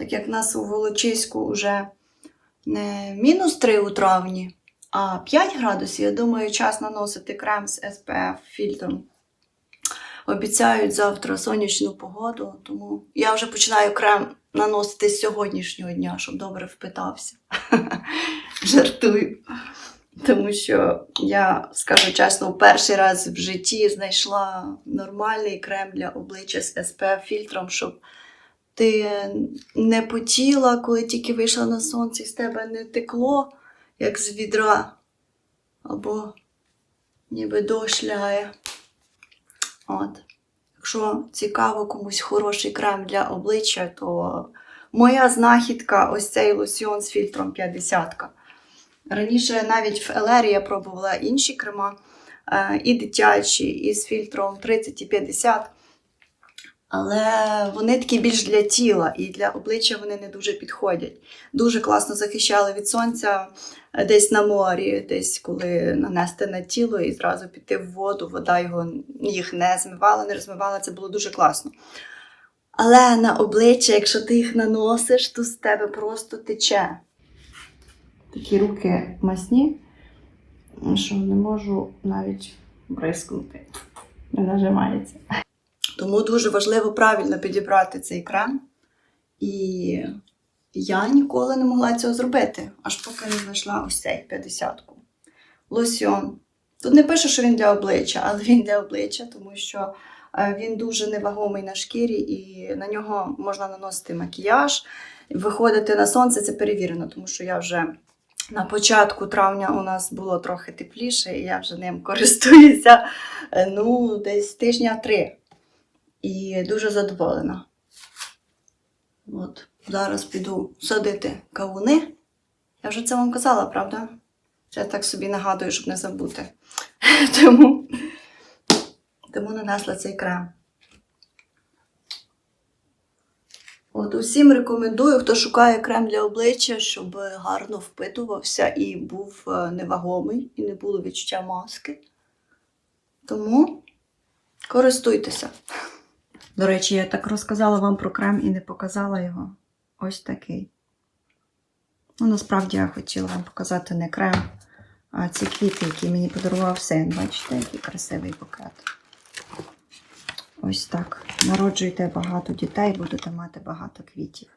Так як в нас у Волочиську вже не мінус 3 у травні, а 5 градусів, я думаю, час наносити крем з SPF фільтром. Обіцяють завтра сонячну погоду, тому я вже починаю крем наносити з сьогоднішнього дня, щоб добре впитався. Жартую. Тому що я скажу чесно, перший раз в житті знайшла нормальний крем для обличчя з SPF фільтром, щоб ти не потіла, коли тільки вийшла на сонце, і з тебе не текло, як з відра, або ніби дощ ляє. От. Якщо цікаво комусь хороший крем для обличчя, то моя знахідка ось цей лосьйон з фільтром 50. Раніше навіть в Елері я пробувала інші крема, е, і дитячі, і з фільтром 30 і 50. Але вони такі більш для тіла, і для обличчя вони не дуже підходять. Дуже класно захищали від сонця е, десь на морі, десь коли нанести на тіло і зразу піти в воду, вода його їх не змивала, не розмивала. Це було дуже класно. Але на обличчя, якщо ти їх наносиш, то з тебе просто тече. Такі руки масні, що не можу навіть бризкнути. Не нажимається. Тому дуже важливо правильно підібрати цей крем. І я ніколи не могла цього зробити, аж поки не знайшла ось цей 50-ку. Лосьон. Тут не пише, що він для обличчя, але він для обличчя, тому що е, він дуже невагомий на шкірі, і на нього можна наносити макіяж. Виходити на сонце це перевірено, тому що я вже на початку травня у нас було трохи тепліше, і я вже ним користуюся е, ну, десь тижня три. І дуже задоволена. От, зараз піду садити кавуни. Я вже це вам казала, правда? Я так собі нагадую, щоб не забути. Тому, тому нанесла цей крем. От усім рекомендую, хто шукає крем для обличчя, щоб гарно впитувався і був е, невагомий, і не було відчуття маски. Тому користуйтеся. До речі, я так розказала вам про крем і не показала його. Ось такий. Ну, насправді я хотіла вам показати не крем, а ці квіти, які мені подарував син. Бачите, який красивий букет. Ось так. Народжуйте багато дітей, будете мати багато квітів.